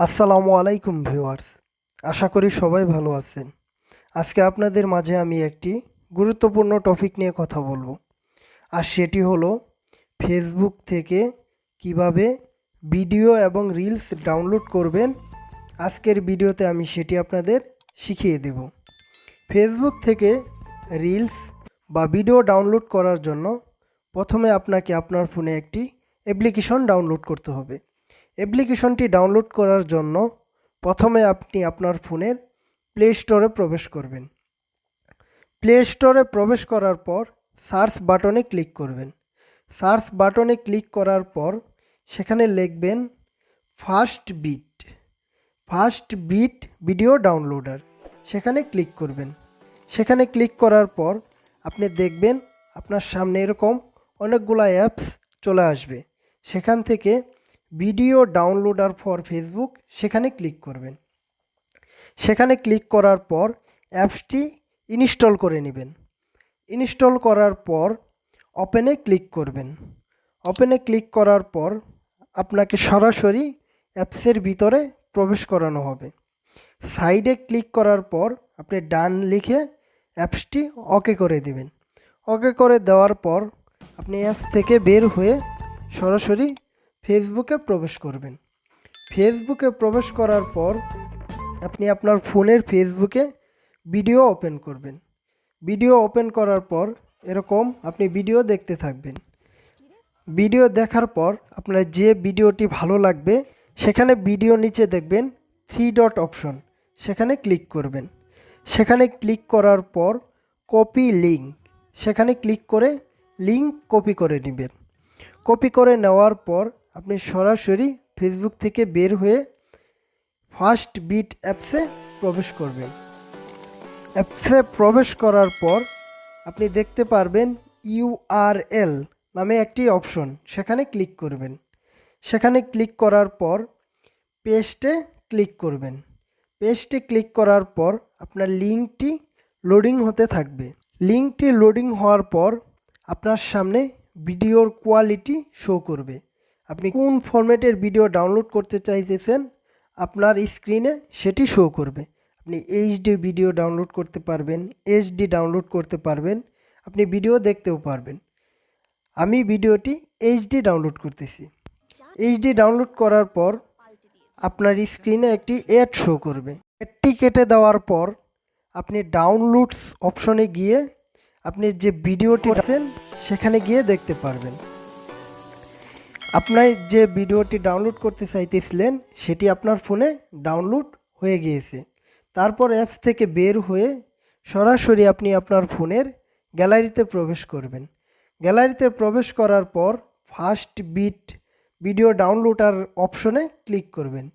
আসসালামু আলাইকুম ভিউয়ার্স। আশা করি সবাই ভালো আছেন। আজকে আপনাদের মাঝে আমি একটি গুরুত্বপূর্ণ টপিক নিয়ে কথা বলব। আর সেটি হলো ফেসবুক থেকে কীভাবে ভিডিও এবং রিলস ডাউনলোড করবেন। আজকের ভিডিওতে আমি সেটি আপনাদের শিখিয়ে দেব। ফেসবুক থেকে রিলস বা ভিডিও ডাউনলোড করার জন্য প্রথমে আপনাকে আপনার ফোনে একটি অ্যাপ্লিকেশন ডাউনলোড করতে হবে। অ্যাপ্লিকেশনটি ডাউনলোড করার জন্য প্রথমে আপনি আপনার ফোনের প্লে স্টোরে প্রবেশ করবেন। প্লে স্টোরে প্রবেশ করার পর সার্চ বাটনে ক্লিক করবেন। সার্চ বাটনে ক্লিক করার পর সেখানে লিখবেন first bit. First bit video downloader. সেখানে ক্লিক করবেন। সেখানে ক্লিক করার পর আপনি দেখবেন আপনার সামনে এরকম অনেকগুলো অ্যাপস চলে আসবে। সেখান থেকে ভিডিও ডাউনলোডার ফর ফেসবুক, সেখানে ক্লিক করবেন। সেখানে ক্লিক করার পর অ্যাপসটি ইনস্টল করে নেবেন। ইনস্টল করার পর ওপেনে ক্লিক করবেন। ওপেনে ক্লিক করার পর আপনাকে সরাসরি অ্যাপসের ভিতরে প্রবেশ করানো হবে। সাইডে ক্লিক করার পর আপনি ডান লিখে অ্যাপসটি ওকে করে দিবেন। ওকে করে দেওয়ার পর আপনি অ্যাপস থেকে বের হয়ে সরাসরি ফেসবুকে প্রবেশ করবেন। ফেসবুকে প্রবেশ করার পর আপনি আপনার ফোনের ফেসবুকে ভিডিও ওপেন করবেন। ভিডিও ওপেন করার পর এরকম আপনি ভিডিও দেখতে থাকবেন। ভিডিও দেখার পর আপনার যে ভিডিওটি ভালো লাগবে, সেখানে ভিডিও নিচে দেখবেন থ্রি ডট অপশন সেখানে ক্লিক করবেন। সেখানে ক্লিক করার পর কপি লিঙ্ক সেখানে ক্লিক করে লিঙ্ক কপি করে নেবেন। কপি করে নেওয়ার পর আপনি সরাসরি ফেসবুক থেকে বের হয়ে ফার্স্ট বিট অ্যাপসে প্রবেশ করবেন। অ্যাপসে প্রবেশ করার পর আপনি দেখতে পারবেন ইউআরএল নামে একটি অপশন সেখানে ক্লিক করবেন। সেখানে ক্লিক করার পর পেস্টে ক্লিক করবেন। পেস্টে ক্লিক করার পর আপনার লিঙ্কটি লোডিং হতে থাকবে। লিঙ্কটি লোডিং হওয়ার পর আপনার সামনে ভিডিওর কোয়ালিটি শো করবে। আপনি কোন ফরম্যাটের ভিডিও ডাউনলোড করতে চাইতেছেন, আপনার স্ক্রিনে সেটি শো করবে। আপনি এইচডি ভিডিও ডাউনলোড করতে পারবেন এইচডি ডাউনলোড করতে পারবেন, আপনি ভিডিও দেখতেও পারবেন। আমি ভিডিওটি এইচডি ডাউনলোড করতেছি। এইচডি ডাউনলোড করার পর আপনার স্ক্রিনে একটি অ্যাড শো করবে। অ্যাডটি কেটে দেওয়ার পর আপনি ডাউনলোডস অপশনে গিয়ে আপনি যে ভিডিওটি আছেন সেখানে গিয়ে দেখতে পারবেন। আপনার যে ভিডিওটি ডাউনলোড করতে চাইতেছিলেন, সেটি আপনার ফোনে ডাউনলোড হয়ে গিয়েছে। তারপর অ্যাপস থেকে বের হয়ে সরাসরি আপনি আপনার ফোনের গ্যালারিতে প্রবেশ করবেন। গ্যালারিতে প্রবেশ করার পর ফার্স্ট বিট ভিডিও ডাউনলোডার অপশনে ক্লিক করবেন।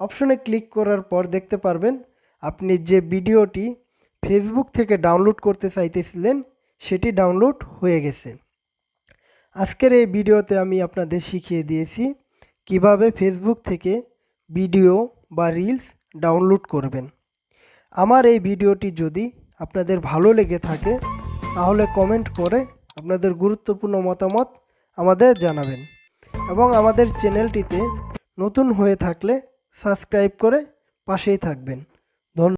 অপশনে ক্লিক করার পর দেখতে পারবেন, আপনি যে ভিডিওটি ফেসবুক থেকে ডাউনলোড করতে চাইতেছিলেন, সেটি ডাউনলোড হয়ে গেছে। আজকের এই ভিডিওতে আমি আপনাদের শিখিয়ে দিয়েছি কীভাবে ফেসবুক থেকে ভিডিও বা রিলস ডাউনলোড করবেন। আমার এই ভিডিওটি যদি আপনাদের ভালো লেগে থাকে, তাহলে কমেন্ট করে আপনাদের গুরুত্বপূর্ণ মতামত আমাদের জানাবেন এবং আমাদের চ্যানেলটিতে নতুন হয়ে থাকলে সাবস্ক্রাইব করে পাশেই থাকবেন।